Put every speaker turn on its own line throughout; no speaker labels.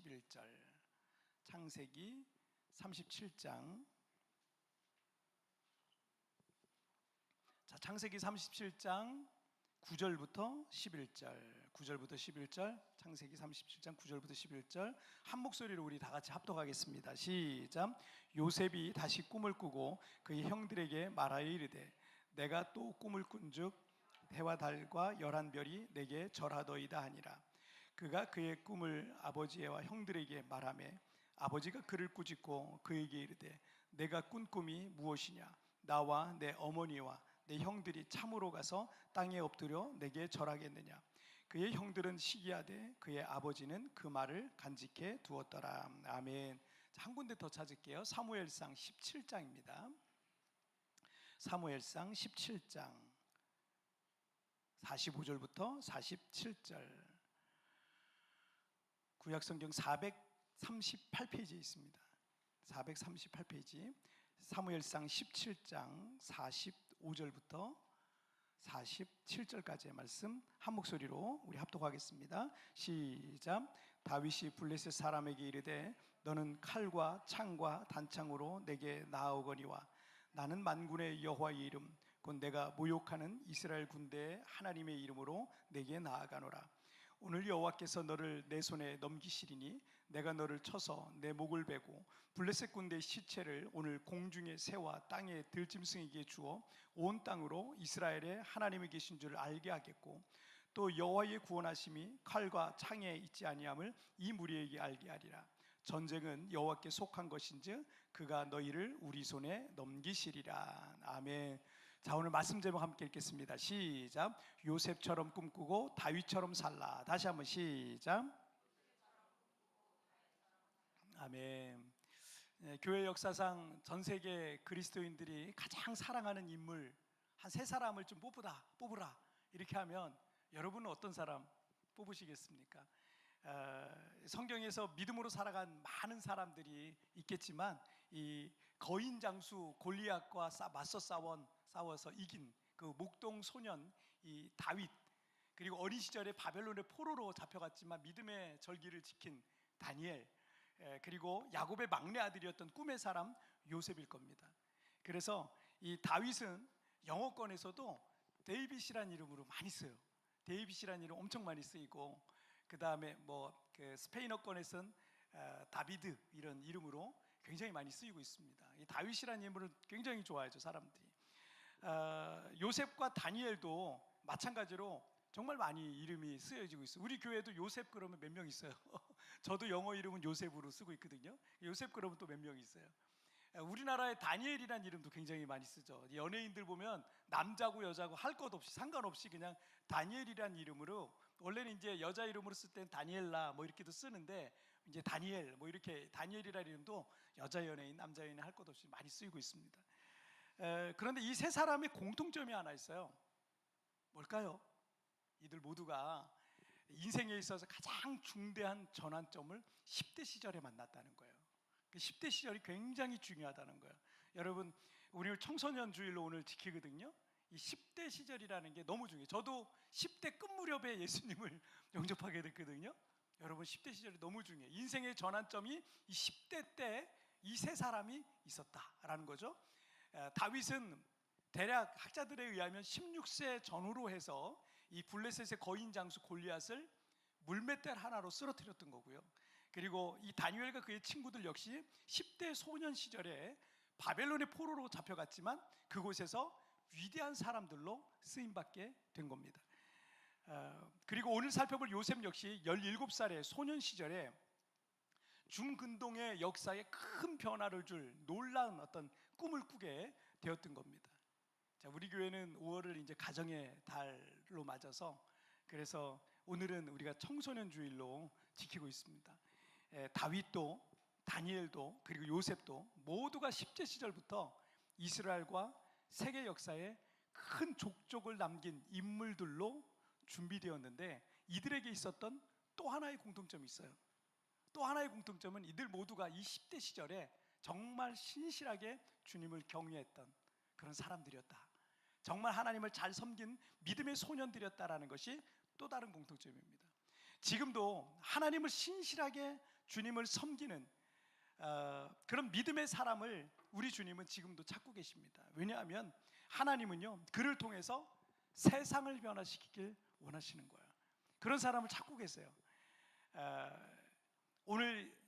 11절. 창세기 37장. 자, 창세기 37장 9절부터 11절. 9절부터 11절. 창세기 37장 9절부터 11절. 한 목소리로 우리 다 같이 합독하겠습니다. 시작. 요셉이 다시 꿈을 꾸고 그의 형들에게 말하여 이르되 내가 또 꿈을 꾼즉 해와 달과 열한 별이 내게 절하더이다 하니라. 그가 그의 꿈을 아버지와 형들에게 말하매 아버지가 그를 꾸짖고 그에게 이르되 내가 꾼 꿈이 무엇이냐? 나와 내 어머니와 내 형들이 참으로 가서 땅에 엎드려 내게 절하겠느냐? 그의 형들은 시기하되 그의 아버지는 그 말을 간직해 두었더라. 아멘. 자, 한 군데 더 찾을게요. 사무엘상 17장입니다. 사무엘상 17장. 45절부터 47절 구약 성경 438페이지에 있습니다. 438페이지. 사무엘상 17장 45절부터 47절까지의 말씀 한 목소리로 우리 합독하겠습니다. 시작. 다윗이 블레셋 사람에게 이르되 너는 칼과 창과 단창으로 내게 나아오거니와 나는 만군의 여호와의 이름 곧 내가 모욕하는 이스라엘 군대의 하나님의 이름으로 내게 나아가노라. 오늘 여호와께서 너를 내 손에 넘기시리니 내가 너를 쳐서 내 목을 베고 블레셋 군대의 시체를 오늘 공중의 새와 땅의 들짐승에게 주어 온 땅으로 이스라엘의 하나님이 계신 줄을 알게 하겠고 또 여호와의 구원하심이 칼과 창에 있지 아니함을 이 무리에게 알게 하리라 전쟁은 여호와께 속한 것인즉 그가 너희를 우리 손에 넘기시리라 아멘. 자 오늘 말씀 제목 함께 읽겠습니다. 시작. 요셉처럼 꿈꾸고 다윗처럼 살라. 다시 한번 시작. 아멘. 예, 교회 역사상 전 세계 그리스도인들이 가장 사랑하는 인물 한 세 사람을 좀 뽑으라 뽑으라 이렇게 하면 여러분은 어떤 사람 뽑으시겠습니까? 어, 성경에서 믿음으로 살아간 많은 사람들이 있겠지만 이 거인 장수 골리앗과 싸, 맞서 싸원 싸워서 이긴 그 목동 소년 이 다윗 그리고 어린 시절에 바벨론의 포로로 잡혀갔지만 믿음의 절기를 지킨 다니엘 에, 그리고 야곱의 막내 아들이었던 꿈의 사람 요셉일 겁니다. 그래서 이 다윗은 영어권에서도 데이빗이라는 이름으로 많이 써요. 데이빗이라는 이름 엄청 많이 쓰이고 그 다음에 뭐 그 스페인어권에서는 어, 다비드 이런 이름으로 굉장히 많이 쓰이고 있습니다. 이 다윗이라는 이름을 굉장히 좋아하죠 사람들이. 어, 요셉과 다니엘도 마찬가지로 정말 많이 이름이 쓰여지고 있어요. 우리 교회도 요셉 그러면 몇 명 있어요. 저도 영어 이름은 요셉으로 쓰고 있거든요. 요셉 그러면 또 몇 명 있어요. 우리나라에 다니엘이라는 이름도 굉장히 많이 쓰죠. 연예인들 보면 남자고 여자고 할 것 없이 상관없이 그냥 다니엘이라는 이름으로 원래는 이제 여자 이름으로 쓸땐 다니엘라 뭐 이렇게도 쓰는데 이제 다니엘 뭐 이렇게 다니엘이라는 이름도 여자 연예인, 남자 연예인 할 것 없이 많이 쓰이고 있습니다. 에, 그런데 이 세 사람의 공통점이 하나 있어요. 뭘까요? 이들 모두가 인생에 있어서 가장 중대한 전환점을 10대 시절에 만났다는 거예요. 그 10대 시절이 굉장히 중요하다는 거예요. 여러분, 우리 청소년 주일로 오늘 지키거든요. 이 10대 시절이라는 게 너무 중요해요. 저도 10대 끝 무렵에 예수님을 영접하게 됐거든요. 여러분, 10대 시절이 너무 중요해요. 인생의 전환점이 이 10대 때 이 세 사람이 있었다라는 거죠. 다윗은 대략 학자들에 의하면 16세 전후로 해서 이 블레셋의 거인 장수 골리앗을 물맷대 하나로 쓰러뜨렸던 거고요. 그리고 이 다니엘과 그의 친구들 역시 10대 소년 시절에 바벨론의 포로로 잡혀갔지만 그곳에서 위대한 사람들로 쓰임받게 된 겁니다. 어, 그리고 오늘 살펴볼 요셉 역시 17살의 소년 시절에 중근동의 역사에 큰 변화를 줄 놀라운 어떤 꿈을 꾸게 되었던 겁니다. 자, 우리 교회는 5월을 이제 가정의 달로 맞아서 그래서 오늘은 우리가 청소년 주일로 지키고 있습니다. 에, 다윗도 다니엘도 그리고 요셉도 모두가 10대 시절부터 이스라엘과 세계 역사에 큰 족적을 남긴 인물들로 준비되었는데 이들에게 있었던 또 하나의 공통점이 있어요. 또 하나의 공통점은 이들 모두가 이 10대 시절에 정말 신실하게 주님을 경외했던 그런 사람들이었다. 정말 하나님을 잘 섬긴 믿음의 소년들이었다라는 것이 또 다른 공통점입니다. 지금도 하나님을 신실하게 주님을 섬기는 어, 그런 믿음의 사람을 우리 주님은 지금도 찾고 계십니다. 왜냐하면 하나님은요 그를 통해서 세상을 변화시키길 원하시는 거예요. 그런 사람을 찾고 계세요. 어, 오늘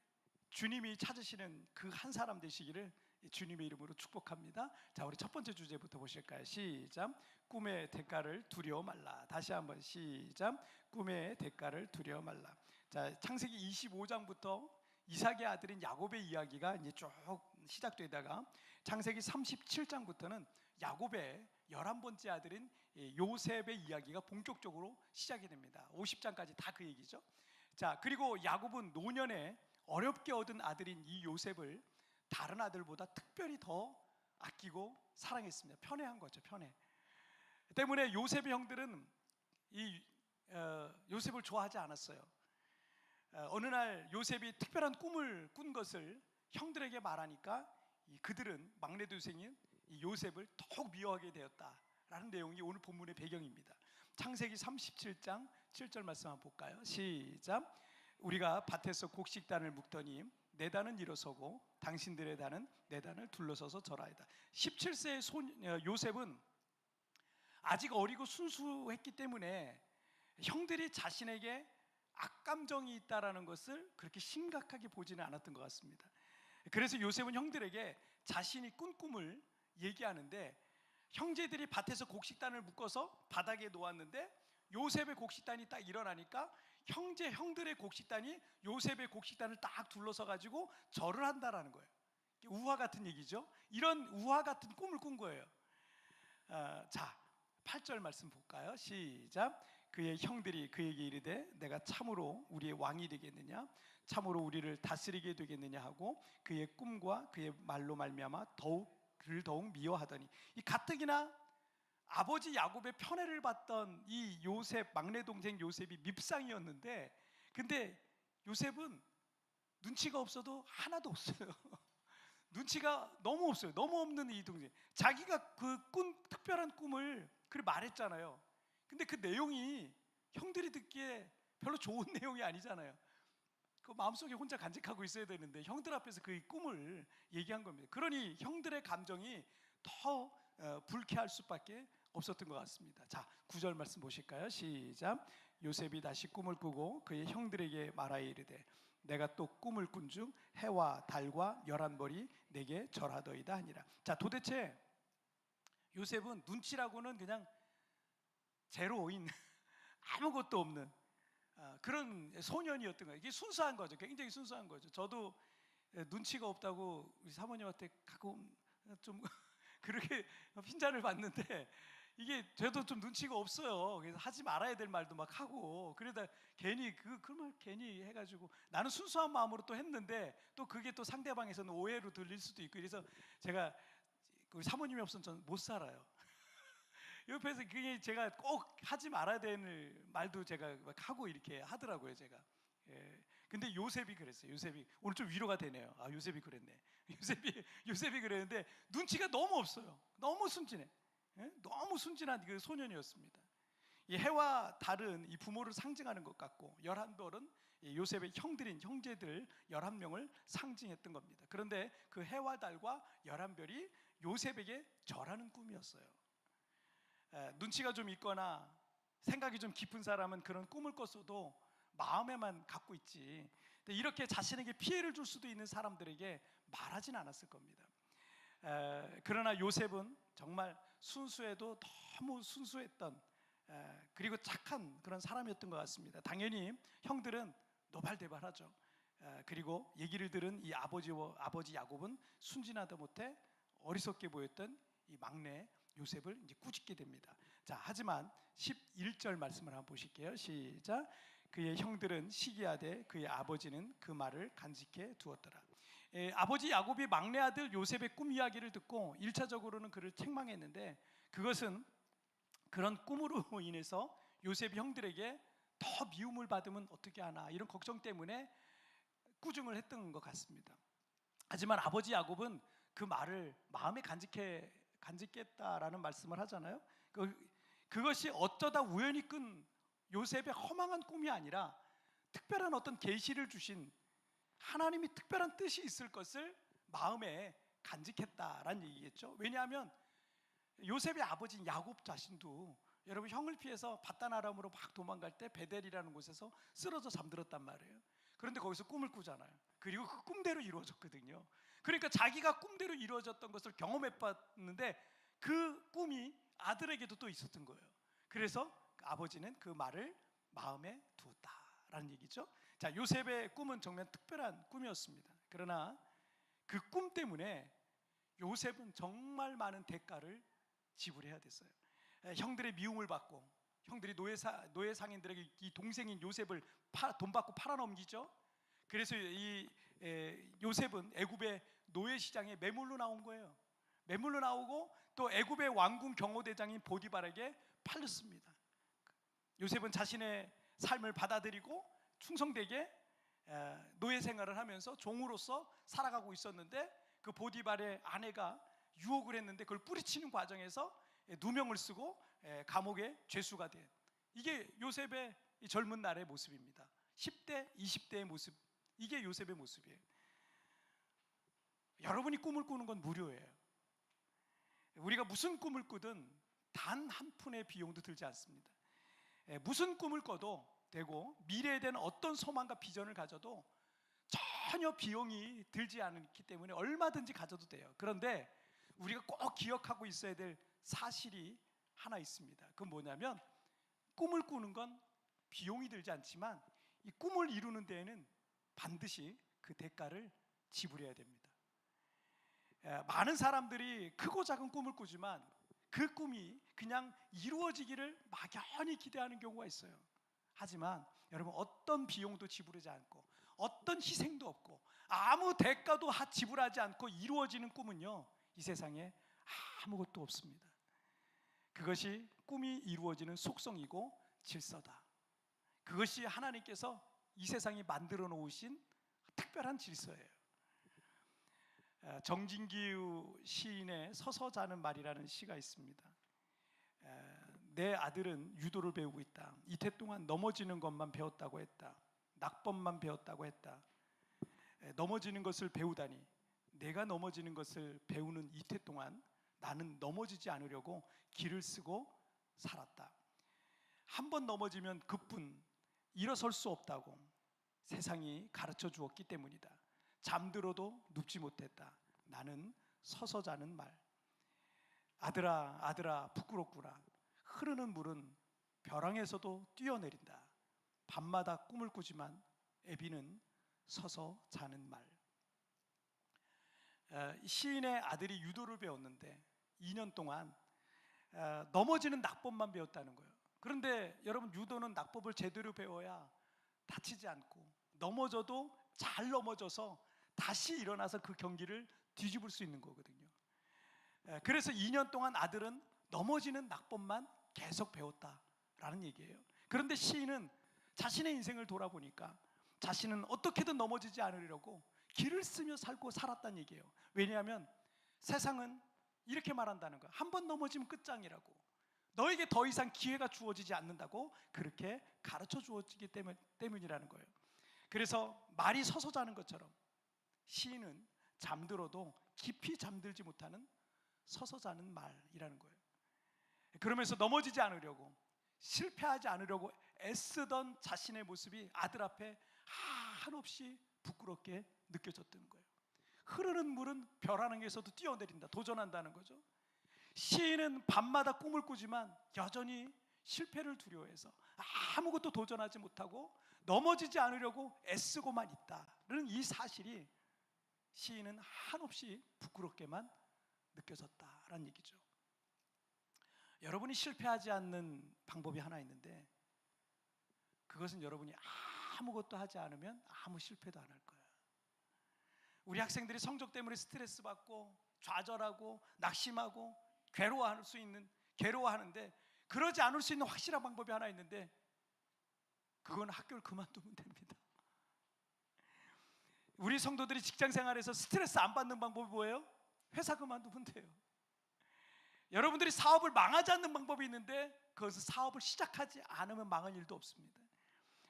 주님이 찾으시는 그 한 사람 되시기를 주님의 이름으로 축복합니다. 자, 우리 첫 번째 주제부터 보실까요? 시작. 꿈의 대가를 두려워 말라. 다시 한번 시작. 꿈의 대가를 두려워 말라. 자, 창세기 25장부터 이삭의 아들인 야곱의 이야기가 이제 쭉 시작되다가 창세기 37장부터는 야곱의 11번째 아들인 이 요셉의 이야기가 본격적으로 시작이 됩니다. 50장까지 다 그 얘기죠. 자, 그리고 야곱은 노년에 어렵게 얻은 아들인 이 요셉을 다른 아들보다 특별히 더 아끼고 사랑했습니다. 편애한 거죠, 편애. 때문에 요셉의 형들은 이 어, 요셉을 좋아하지 않았어요. 어, 어느 날 요셉이 특별한 꿈을 꾼 것을 형들에게 말하니까 이 그들은 막내 동생인 이 요셉을 더욱 미워하게 되었다라는 내용이 오늘 본문의 배경입니다. 창세기 37장 7절 말씀 한번 볼까요? 시작. 우리가 밭에서 곡식단을 묶더니 내 단은 일어서고 당신들의 단은 내 단을 둘러서서 절하이다. 17세의 손, 어, 요셉은 아직 어리고 순수했기 때문에 형들이 자신에게 악감정이 있다라는 것을 그렇게 심각하게 보지는 않았던 것 같습니다. 그래서 요셉은 형들에게 자신이 꾼 꿈을 얘기하는데 형제들이 밭에서 곡식단을 묶어서 바닥에 놓았는데 요셉의 곡식단이 딱 일어나니까 형제 형들의 곡식단이 요셉의 곡식단을 딱 둘러서 가지고 절을 한다라는 거예요. 우화 같은 얘기죠. 이런 우화 같은 꿈을 꾼 거예요. 어, 자, 8절 말씀 볼까요? 시작. 그의 형들이 그에게 이르되 내가 참으로 우리의 왕이 되겠느냐 참으로 우리를 다스리게 되겠느냐 하고 그의 꿈과 그의 말로 말미암아 더욱 그를 더욱 미워하더니 이 가뜩이나 아버지 야곱의 편애를 받던 이 요셉 막내 동생 요셉이 밉상이었는데 근데 요셉은 눈치가 없어도 하나도 없어요. 눈치가 너무 없어요. 너무 없는 이 동생. 자기가 그꾼 특별한 꿈을 그래 말했잖아요. 근데 그 내용이 형들이 듣기에 별로 좋은 내용이 아니잖아요. 그 마음속에 혼자 간직하고 있어야 되는데 형들 앞에서 그 꿈을 얘기한 겁니다. 그러니 형들의 감정이 더 어, 불쾌할 수밖에 없었던 것 같습니다. 자, 구절 말씀 보실까요? 시작. 요셉이 다시 꿈을 꾸고 그의 형들에게 말하여 이르되 내가 또 꿈을 꾼 중 해와 달과 열한 벌이 내게 절하더이다 하니라. 자, 도대체 요셉은 눈치라고는 그냥 제로인 아무것도 없는 아, 그런 소년이었던 거예요. 이게 순수한 거죠. 굉장히 순수한 거죠. 저도 예, 눈치가 없다고 우리 사모님한테 가끔 좀 그렇게 핀잔을 받는데 이게 저도 좀 눈치가 없어요. 그래서 하지 말아야 될 말도 막 하고 그러다 괜히 그 그 말 괜히 해가지고 나는 순수한 마음으로 또 했는데 또 그게 또 상대방에서는 오해로 들릴 수도 있고 그래서 제가 우리 사모님이 없으면 저는 못 살아요. 옆에서 그게 제가 꼭 하지 말아야 되는 말도 제가 막 하고 이렇게 하더라고요, 제가. 예. 근데 요셉이 그랬어요. 요셉이 오늘 좀 위로가 되네요. 아, 요셉이 그랬네. 요셉이 요셉이 그랬는데 눈치가 너무 없어요. 너무 순진해. 예? 너무 순진한 그 소년이었습니다. 이 해와 달은 이 부모를 상징하는 것 같고 열한 이 요셉의 형들인 형제들 열한 명을 상징했던 겁니다. 그런데 그 해와 달과 열한 별이 요셉에게 절하는 꿈이었어요. 에, 눈치가 좀 있거나 생각이 좀 깊은 사람은 그런 꿈을 꿨어도 마음에만 갖고 있지. 이렇게 자신에게 피해를 줄 수도 있는 사람들에게 말하진 않았을 겁니다. 에, 그러나 요셉은 정말 순수해도 너무 순수했던 에, 그리고 착한 그런 사람이었던 것 같습니다. 당연히 형들은 노발대발하죠. 에, 그리고 얘기를 들은 이 아버지와 아버지 야곱은 순진하다 못해 어리석게 보였던 이 막내 요셉을 이제 꾸짖게 됩니다. 자, 하지만 11절 말씀을 한번 보실게요. 시작. 그의 형들은 시기하되 그의 아버지는 그 말을 간직해 두었더라. 에, 아버지 야곱이 막내 아들 요셉의 꿈 이야기를 듣고 1차적으로는 그를 책망했는데 그것은 그런 꿈으로 인해서 요셉이 형들에게 더 미움을 받으면 어떻게 하나 이런 걱정 때문에 꾸중을 했던 것 같습니다. 하지만 아버지 야곱은 그 말을 마음에 간직해 간직했다라는 말씀을 하잖아요. 그, 그것이 어쩌다 우연히 끈 요셉의 허망한 꿈이 아니라 특별한 어떤 계시를 주신 하나님이 특별한 뜻이 있을 것을 마음에 간직했다라는 얘기겠죠. 왜냐하면 요셉의 아버지인 야곱 자신도 여러분 형을 피해서 바다나람으로 막 도망갈 때 베델이라는 곳에서 쓰러져 잠들었단 말이에요. 그런데 거기서 꿈을 꾸잖아요. 그리고 그 꿈대로 이루어졌거든요. 그러니까 자기가 꿈대로 이루어졌던 것을 경험해 봤는데 그 꿈이 아들에게도 또 있었던 거예요. 그래서 아버지는 그 말을 마음에 두었다라는 얘기죠. 자, 요셉의 꿈은 정말 특별한 꿈이었습니다. 그러나 그 꿈 때문에 요셉은 정말 많은 대가를 지불해야 됐어요. 에, 형들의 미움을 받고 형들이 노예사 노예 상인들에게 이 동생인 요셉을 파, 돈 받고 팔아넘기죠. 그래서 이 에, 요셉은 애굽의 노예 시장에 매물로 나온 거예요. 매물로 나오고 또 애굽의 왕궁 경호대장인 보디발에게 팔렸습니다. 요셉은 자신의 삶을 받아들이고 충성되게 에, 노예 생활을 하면서 종으로서 살아가고 있었는데 그 보디발의 아내가 유혹을 했는데 그걸 뿌리치는 과정에서 에, 누명을 쓰고 에, 감옥에 죄수가 된 이게 요셉의 이 젊은 날의 모습입니다. 10대, 20대의 모습 이게 요셉의 모습이에요. 여러분이 꿈을 꾸는 건 무료예요. 우리가 무슨 꿈을 꾸든 단 한 푼의 비용도 들지 않습니다. 예, 무슨 꿈을 꿔도 되고 미래에 대한 어떤 소망과 비전을 가져도 전혀 비용이 들지 않기 때문에 얼마든지 가져도 돼요. 그런데 우리가 꼭 기억하고 있어야 될 사실이 하나 있습니다. 그건 뭐냐면 꿈을 꾸는 건 비용이 들지 않지만 이 꿈을 이루는 데에는 반드시 그 대가를 지불해야 됩니다. 예, 많은 사람들이 크고 작은 꿈을 꾸지만 그 꿈이 그냥 이루어지기를 막연히 기대하는 경우가 있어요. 하지만 여러분 어떤 비용도 지불하지 않고 어떤 희생도 없고 아무 대가도 하- 지불하지 않고 이루어지는 꿈은요 이 세상에 아무것도 없습니다. 그것이 꿈이 이루어지는 속성이고 질서다. 그것이 하나님께서 이 세상에 만들어 놓으신 특별한 질서예요. 어, 정진기우 시인의 서서 자는 말이라는 시가 있습니다. 에, 내 아들은 유도를 배우고 있다. 이태 동안 넘어지는 것만 배웠다고 했다. 낙법만 배웠다고 했다. 에, 넘어지는 것을 배우다니 내가 넘어지는 것을 배우는 이태 동안 나는 넘어지지 않으려고 길을 쓰고 살았다. 한 번 넘어지면 그뿐 일어설 수 없다고 세상이 가르쳐 주었기 때문이다. 잠들어도 눕지 못했다. 나는 서서 자는 말. 아들아, 아들아, 부끄럽구나. 흐르는 물은 벼랑에서도 뛰어내린다. 밤마다 꿈을 꾸지만 애비는 서서 자는 말. 어, 시인의 아들이 유도를 배웠는데 2년 동안 어, 넘어지는 낙법만 배웠다는 거예요. 그런데 여러분 유도는 낙법을 제대로 배워야 다치지 않고 넘어져도 잘 넘어져서 다시 일어나서 그 경기를 뒤집을 수 있는 거거든요. 에, 그래서 2년 동안 아들은 넘어지는 낙법만 계속 배웠다라는 얘기예요. 그런데 시인은 자신의 인생을 돌아보니까 자신은 어떻게든 넘어지지 않으려고 길을 쓰며 살고 살았다는 얘기예요. 왜냐하면 세상은 이렇게 말한다는 거야. 한 번 넘어지면 끝장이라고. 너에게 더 이상 기회가 주어지지 않는다고 그렇게 가르쳐 주어지기 때문, 때문이라는 거예요. 그래서 말이 서서 자는 것처럼 시인은 잠들어도 깊이 잠들지 못하는 서서 자는 말이라는 거예요. 그러면서 넘어지지 않으려고 실패하지 않으려고 애쓰던 자신의 모습이 아들 앞에 한없이 부끄럽게 느껴졌던 거예요. 흐르는 물은 벼라능에서도 뛰어내린다, 도전한다는 거죠. 시인은 밤마다 꿈을 꾸지만 여전히 실패를 두려워해서 아무것도 도전하지 못하고 넘어지지 않으려고 애쓰고만 있다는 이 사실이 시인은 한없이 부끄럽게만 느껴졌다라는 얘기죠. 여러분이 실패하지 않는 방법이 하나 있는데 그것은 여러분이 아무것도 하지 않으면 아무 실패도 안 할 거예요. 우리 학생들이 성적 때문에 스트레스 받고 좌절하고 낙심하고 괴로워할 수 있는 괴로워하는데 그러지 않을 수 있는 확실한 방법이 하나 있는데 그건 학교를 그만두면 됩니다. 우리 성도들이 직장 생활에서 스트레스 안 받는 방법이 뭐예요? 회사 그만두면 돼요. 여러분들이 사업을 망하지 않는 방법이 있는데 그것을 사업을 시작하지 않으면 망할 일도 없습니다.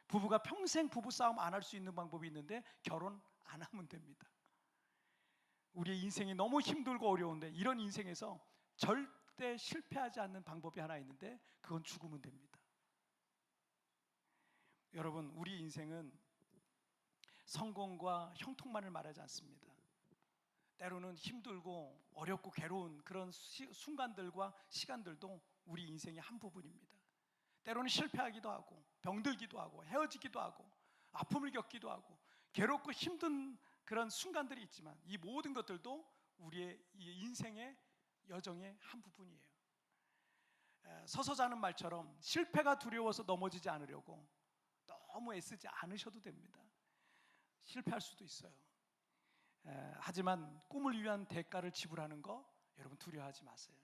부부가 평생 부부 싸움 안 할 수 있는 방법이 있는데 결혼 안 하면 됩니다. 우리의 인생이 너무 힘들고 어려운데 이런 인생에서 절대 실패하지 않는 방법이 하나 있는데 그건 죽으면 됩니다. 여러분, 우리 인생은 성공과 형통만을 말하지 않습니다. 때로는 힘들고 어렵고 괴로운 그런 시- 순간들과 시간들도 우리 인생의 한 부분입니다. 때로는 실패하기도 하고 병들기도 하고 헤어지기도 하고 아픔을 겪기도 하고 괴롭고 힘든 그런 순간들이 있지만 이 모든 것들도 우리의 이 인생의 여정의 한 부분이에요. 에, 서서 자는 말처럼 실패가 두려워서 넘어지지 않으려고 너무 애쓰지 않으셔도 됩니다. 실패할 수도 있어요. 에, 하지만 꿈을 위한 대가를 지불하는 거 여러분 두려워하지 마세요.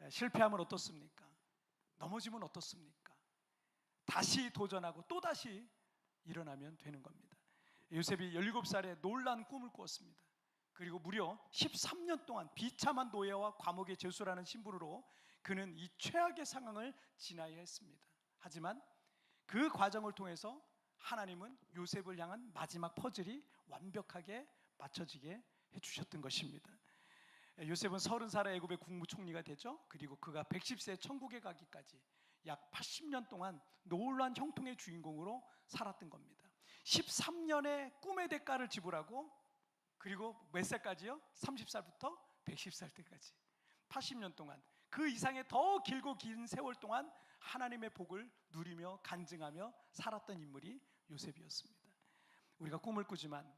에, 실패하면 어떻습니까? 넘어지면 어떻습니까? 다시 도전하고 또 다시 일어나면 되는 겁니다. 요셉이 17살에 놀란 꿈을 꾸었습니다. 그리고 무려 13년 동안 비참한 노예와 과목의 죄수라는 신분으로 그는 이 최악의 상황을 지나야 했습니다. 하지만 그 과정을 통해서 하나님은 요셉을 향한 마지막 퍼즐이 완벽하게 맞춰지게 해주셨던 것입니다. 요셉은 30살에 애굽의 국무총리가 되죠. 그리고 그가 110세 천국에 가기까지 약 80년 동안 놀란 형통의 주인공으로 살았던 겁니다. 13년의 꿈의 대가를 지불하고 그리고 몇 살까지요? 30살부터 110살 때까지 80년 동안 그 이상의 더 길고 긴 세월 동안 하나님의 복을 누리며 간증하며 살았던 인물이 요셉이었습니다. 우리가 꿈을 꾸지만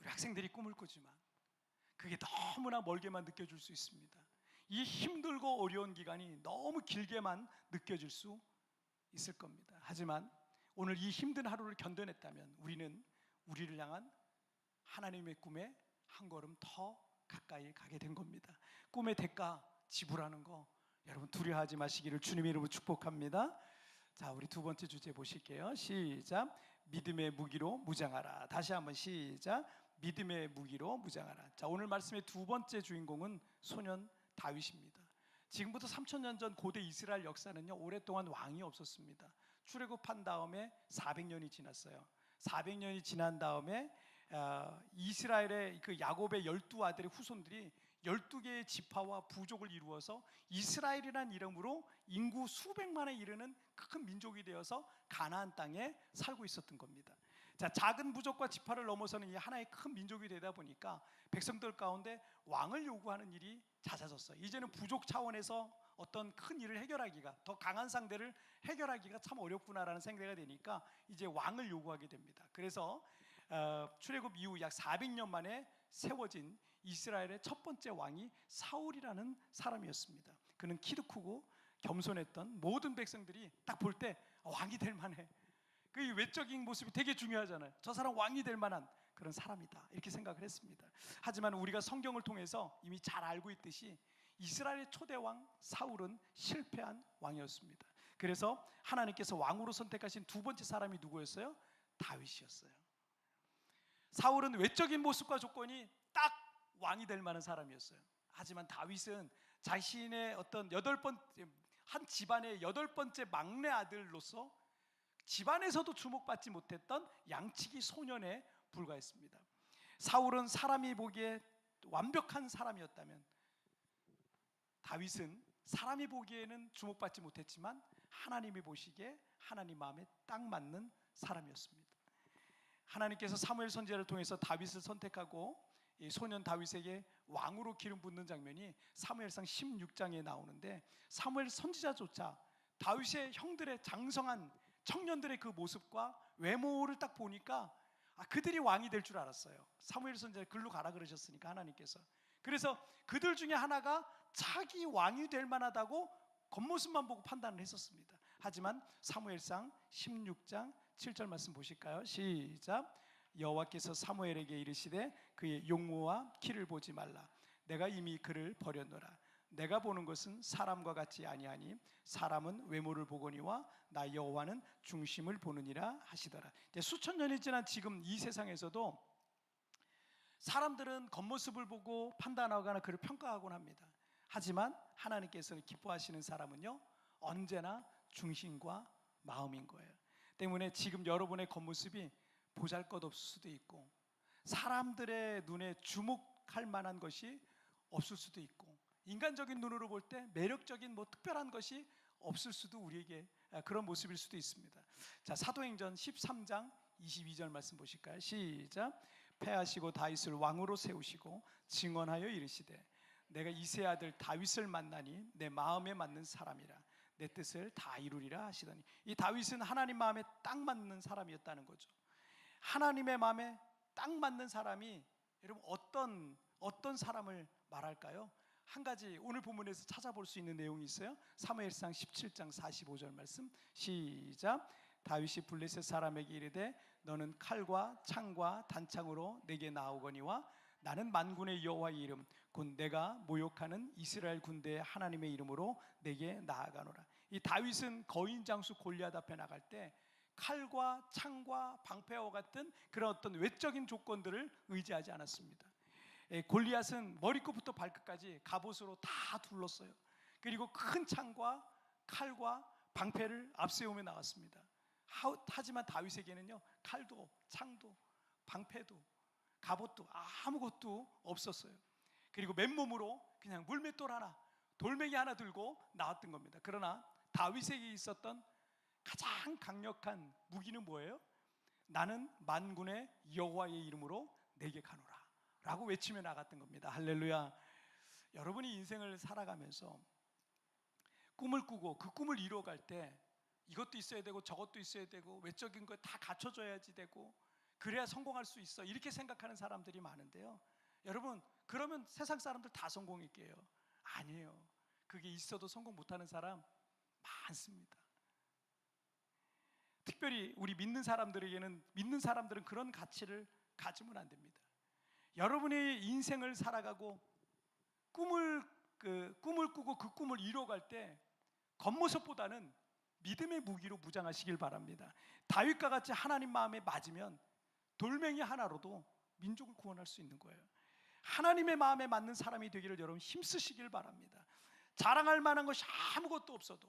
우리 학생들이 꿈을 꾸지만 그게 너무나 멀게만 느껴질 수 있습니다. 이 힘들고 어려운 기간이 너무 길게만 느껴질 수 있을 겁니다. 하지만 오늘 이 힘든 하루를 견뎌냈다면 우리는 우리를 향한 하나님의 꿈에 한 걸음 더 가까이 가게 된 겁니다. 꿈의 대가 지불하는 거 여러분 두려워하지 마시기를 주님의 이름으로 축복합니다. 자, 우리 두 번째 주제 보실게요. 시작. 믿음의 무기로 무장하라. 다시 한번 시작. 믿음의 무기로 무장하라. 자, 오늘 말씀의 두 번째 주인공은 소년 다윗입니다. 지금부터 3천 년 전 고대 이스라엘 역사는요. 오랫동안 왕이 없었습니다. 출애굽한 다음에 400년이 지났어요. 400년이 지난 다음에 어, 이스라엘의 그 야곱의 열두 아들의 후손들이 12개의 지파와 부족을 이루어서 이스라엘이라는 이름으로 인구 수백만에 이르는 큰 민족이 되어서 가나안 땅에 살고 있었던 겁니다. 자, 작은 부족과 지파를 넘어서는 이 하나의 큰 민족이 되다 보니까 백성들 가운데 왕을 요구하는 일이 잦아졌어요. 이제는 부족 차원에서 어떤 큰 일을 해결하기가 더 강한 상대를 해결하기가 참 어렵구나라는 생각이 되니까 이제 왕을 요구하게 됩니다. 그래서 어, 출애굽 이후 약 400년 만에 세워진 이스라엘의 첫 번째 왕이 사울이라는 사람이었습니다. 그는 키도 크고 겸손했던 모든 백성들이 딱 볼 때 왕이 될 만해. 그 외적인 모습이 되게 중요하잖아요. 저 사람 왕이 될 만한 그런 사람이다. 이렇게 생각을 했습니다. 하지만 우리가 성경을 통해서 이미 잘 알고 있듯이 이스라엘의 초대 왕 사울은 실패한 왕이었습니다. 그래서 하나님께서 왕으로 선택하신 두 번째 사람이 누구였어요? 다윗이었어요. 사울은 외적인 모습과 조건이 딱 왕이 될 만한 사람이었어요. 하지만 다윗은 자신의 어떤 여덟 번째 한 집안의 여덟 번째 막내 아들로서 집안에서도 주목받지 못했던 양치기 소년에 불과했습니다. 사울은 사람이 보기에 완벽한 사람이었다면 다윗은 사람이 보기에는 주목받지 못했지만 하나님이 보시기에 하나님 마음에 딱 맞는 사람이었습니다. 하나님께서 사무엘 선지자를 통해서 다윗을 선택하고 이 소년 다윗에게 왕으로 기름 붓는 장면이 사무엘상 16장에 나오는데 사무엘 선지자조차 다윗의 형들의 장성한 청년들의 그 모습과 외모를 딱 보니까 아, 그들이 왕이 될 줄 알았어요. 사무엘 선지자 글로 가라 그러셨으니까 하나님께서. 그래서 그들 중에 하나가 자기 왕이 될 만하다고 겉모습만 보고 판단을 했었습니다. 하지만 사무엘상 16장 7절 말씀 보실까요? 시작. 여호와께서 사무엘에게 이르시되 그의 용모와 키를 보지 말라. 내가 이미 그를 버렸노라. 내가 보는 것은 사람과 같이 아니하니 사람은 외모를 보거니와 나 여호와는 중심을 보느니라 하시더라. 수천 년이 지난 지금 이 세상에서도 사람들은 겉모습을 보고 판단하거나 그를 평가하곤 합니다. 하지만 하나님께서는 기뻐하시는 사람은요 언제나 중심과 마음인 거예요. 때문에 지금 여러분의 겉모습이 보잘것 없을 수도 있고 사람들의 눈에 주목할 만한 것이 없을 수도 있고 인간적인 눈으로 볼 때 매력적인 뭐 특별한 것이 없을 수도 우리에게 아, 그런 모습일 수도 있습니다. 자, 사도행전 13장 22절 말씀 보실까요? 시작. 패하시고 다윗을 왕으로 세우시고 증언하여 이르시되 내가 이세 아들 다윗을 만나니 내 마음에 맞는 사람이라 내 뜻을 다 이루리라 하시더니 이 다윗은 하나님 마음에 딱 맞는 사람이었다는 거죠. 하나님의 마음에 딱 맞는 사람이 여러분 어떤 어떤 사람을 말할까요? 한 가지 오늘 본문에서 찾아볼 수 있는 내용이 있어요. 사무엘상 17장 45절 말씀 시작. 다윗이 블레셋 사람에게 이르되 너는 칼과 창과 단창으로 내게 나오거니와 나는 만군의 여호와의 이름 곧 내가 모욕하는 이스라엘 군대의 하나님의 이름으로 내게 나아가노라. 이 다윗은 거인 장수 골리앗 앞에 나갈 때 칼과 창과 방패와 같은 그런 어떤 외적인 조건들을 의지하지 않았습니다. 예, 골리앗은 머리끝부터 발끝까지 갑옷으로 다 둘렀어요. 그리고 큰 창과 칼과 방패를 앞세우며 나왔습니다. 하- 하지만 다윗에게는요 칼도 창도 방패도 갑옷도 아무것도 없었어요. 그리고 맨몸으로 그냥 물맷돌 하나, 돌멩이 하나 들고 나왔던 겁니다. 그러나 다윗에게 있었던 가장 강력한 무기는 뭐예요? 나는 만군의 여호와의 이름으로 내게 가노라. 라고 외치며 나갔던 겁니다. 할렐루야. 여러분이 인생을 살아가면서 꿈을 꾸고 그 꿈을 이루어갈 때 이것도 있어야 되고 저것도 있어야 되고 외적인 거 다 갖춰줘야지 되고 그래야 성공할 수 있어 이렇게 생각하는 사람들이 많은데요. 여러분 그러면 세상 사람들 다 성공일게요. 아니에요. 그게 있어도 성공 못하는 사람 많습니다. 특별히 우리 믿는 사람들에게는 믿는 사람들은 그런 가치를 가지면 안 됩니다. 여러분의 인생을 살아가고 꿈을 그 꿈을 꾸고 그 꿈을 이뤄갈 때 겉모습보다는 믿음의 무기로 무장하시길 바랍니다. 다윗과 같이 하나님 마음에 맞으면 돌멩이 하나로도 민족을 구원할 수 있는 거예요. 하나님의 마음에 맞는 사람이 되기를 여러분 힘쓰시길 바랍니다. 자랑할 만한 것이 아무것도 없어도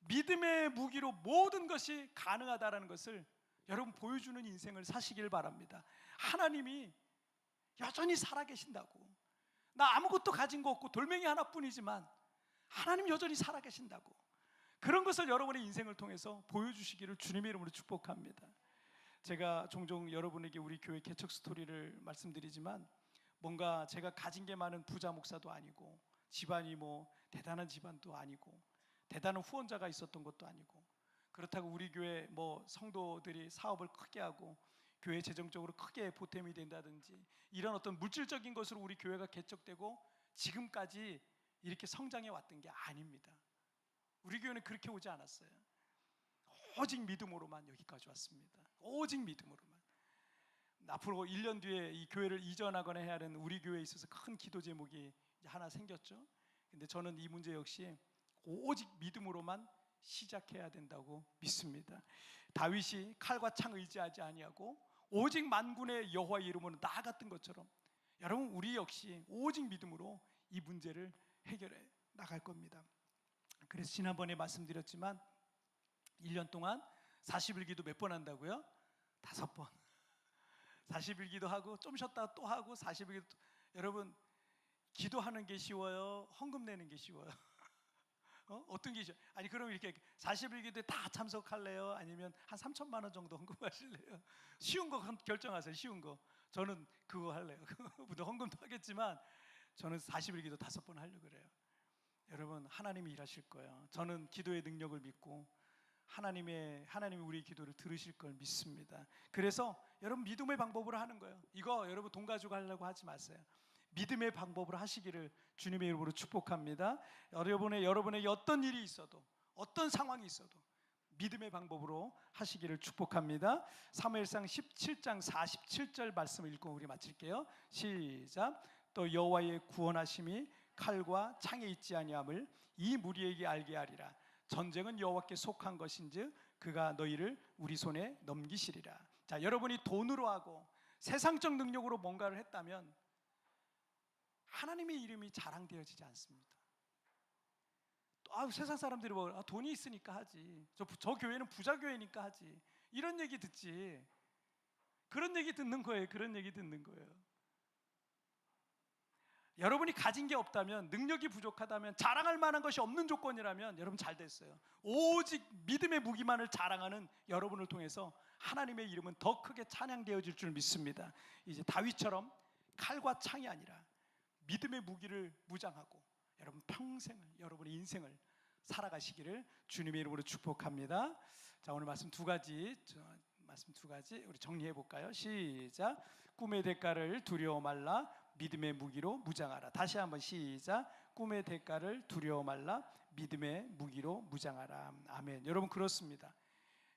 믿음의 무기로 모든 것이 가능하다라는 것을 여러분 보여주는 인생을 사시길 바랍니다. 하나님이 여전히 살아계신다고. 나 아무것도 가진 거 없고 돌멩이 하나뿐이지만 하나님 여전히 살아계신다고. 그런 것을 여러분의 인생을 통해서 보여주시기를 주님의 이름으로 축복합니다. 제가 종종 여러분에게 우리 교회 개척 스토리를 말씀드리지만 뭔가 제가 가진 게 많은 부자 목사도 아니고 집안이 뭐 대단한 집안도 아니고 대단한 후원자가 있었던 것도 아니고 그렇다고 우리 교회 뭐 성도들이 사업을 크게 하고 교회 재정적으로 크게 보탬이 된다든지 이런 어떤 물질적인 것으로 우리 교회가 개척되고 지금까지 이렇게 성장해 왔던 게 아닙니다. 우리 교회는 그렇게 오지 않았어요. 오직 믿음으로만 여기까지 왔습니다. 오직 믿음으로만. 앞으로 1년 뒤에 이 교회를 이전하거나 해야 하는 우리 교회에 있어서 큰 기도 제목이 하나 생겼죠. 근데 저는 이 문제 역시 오직 믿음으로만 시작해야 된다고 믿습니다. 다윗이 칼과 창 의지하지 아니하고 오직 만군의 여호와의 이름으로 나아갔던 것처럼 여러분 우리 역시 오직 믿음으로 이 문제를 해결해 나갈 겁니다. 그래서 지난번에 말씀드렸지만 1년 동안 40일 기도 몇 번 한다고요? 다섯 번. 40일 기도하고 좀 쉬었다가 또 하고 40일 기도 여러분 기도하는 게 쉬워요? 헌금 내는 게 쉬워요? 어? 게 쉬워요? 아니 그럼 이렇게 40일 기도에 다 참석할래요? 아니면 한 3천만 원 정도 헌금하실래요? 쉬운 거 결정하세요. 쉬운 거. 저는 그거 할래요. 그거보다 헌금도 하겠지만 저는 40일 기도 다섯 번 하려고 그래요. 여러분 하나님이 일하실 거예요. 저는 기도의 능력을 믿고 하나님의 하나님이 우리 기도를 들으실 걸 믿습니다. 그래서 여러분 믿음의 방법으로 하는 거예요. 이거 여러분 돈 가지고 하려고 하지 마세요. 믿음의 방법으로 하시기를 주님의 이름으로 축복합니다. 여러분의 여러분의 어떤 일이 있어도 어떤 상황이 있어도 믿음의 방법으로 하시기를 축복합니다. 사무엘상 17장 47절 말씀을 읽고 우리 마칠게요. 시작. 또 여호와의 구원하심이 칼과 창에 있지 아니함을 이 무리에게 알게 하리라. 전쟁은 여호와께 속한 것인즉 그가 너희를 우리 손에 넘기시리라. 자, 여러분이 돈으로 하고 세상적 능력으로 뭔가를 했다면 하나님의 이름이 자랑되어지지 않습니다. 또, 아, 세상 사람들이 뭐 아, 돈이 있으니까 하지. 저, 저 교회는 부자 교회니까 하지. 이런 얘기 듣지. 그런 얘기 듣는 거예요. 그런 얘기 듣는 거예요. 여러분이 가진 게 없다면 능력이 부족하다면 자랑할 만한 것이 없는 조건이라면 여러분 잘 됐어요. 오직 믿음의 무기만을 자랑하는 여러분을 통해서 하나님의 이름은 더 크게 찬양되어질 줄 믿습니다. 이제 다윗처럼 칼과 창이 아니라 믿음의 무기를 무장하고 여러분 평생을 여러분의 인생을 살아가시기를 주님의 이름으로 축복합니다. 자 오늘 말씀 두 가지 저, 말씀 두 가지 우리 정리해 볼까요? 시작. 꿈의 대가를 두려워 말라 믿음의 무기로 무장하라. 다시 한번 시작. 꿈의 대가를 두려워 말라 믿음의 무기로 무장하라. 아멘. 여러분 그렇습니다.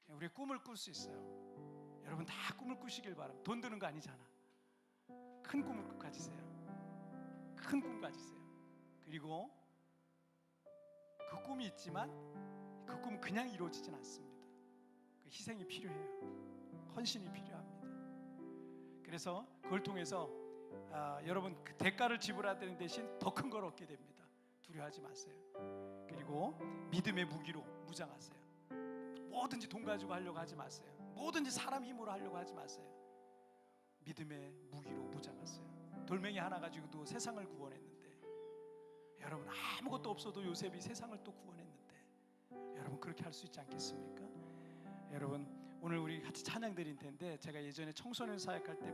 우리 꿈을 꿀 수 있어요. 여러분 다 꿈을 꾸시길 바랍니다. 돈 드는 거 아니잖아. 큰 꿈을 가지세요. 큰 꿈 가지세요. 그리고 그 꿈이 있지만 그 꿈은 그냥 이루어지진 않습니다. 그 희생이 필요해요. 헌신이 필요합니다. 그래서 그걸 통해서 아, 여러분 그 대가를 지불하는 대신 더 큰 걸 얻게 됩니다. 두려워하지 마세요. 그리고 믿음의 무기로 무장하세요. 뭐든지 돈 가지고 하려고 하지 마세요. 뭐든지 사람 힘으로 하려고 하지 마세요. 믿음의 무기로 무장하세요. 돌멩이 하나 가지고도 세상을 구원했는데 여러분 아무것도 없어도 요셉이 세상을 또 구원했는데 여러분 그렇게 할 수 있지 않겠습니까? 여러분 오늘 우리 같이 찬양 드린 텐데 제가 예전에 청소년 사역할 때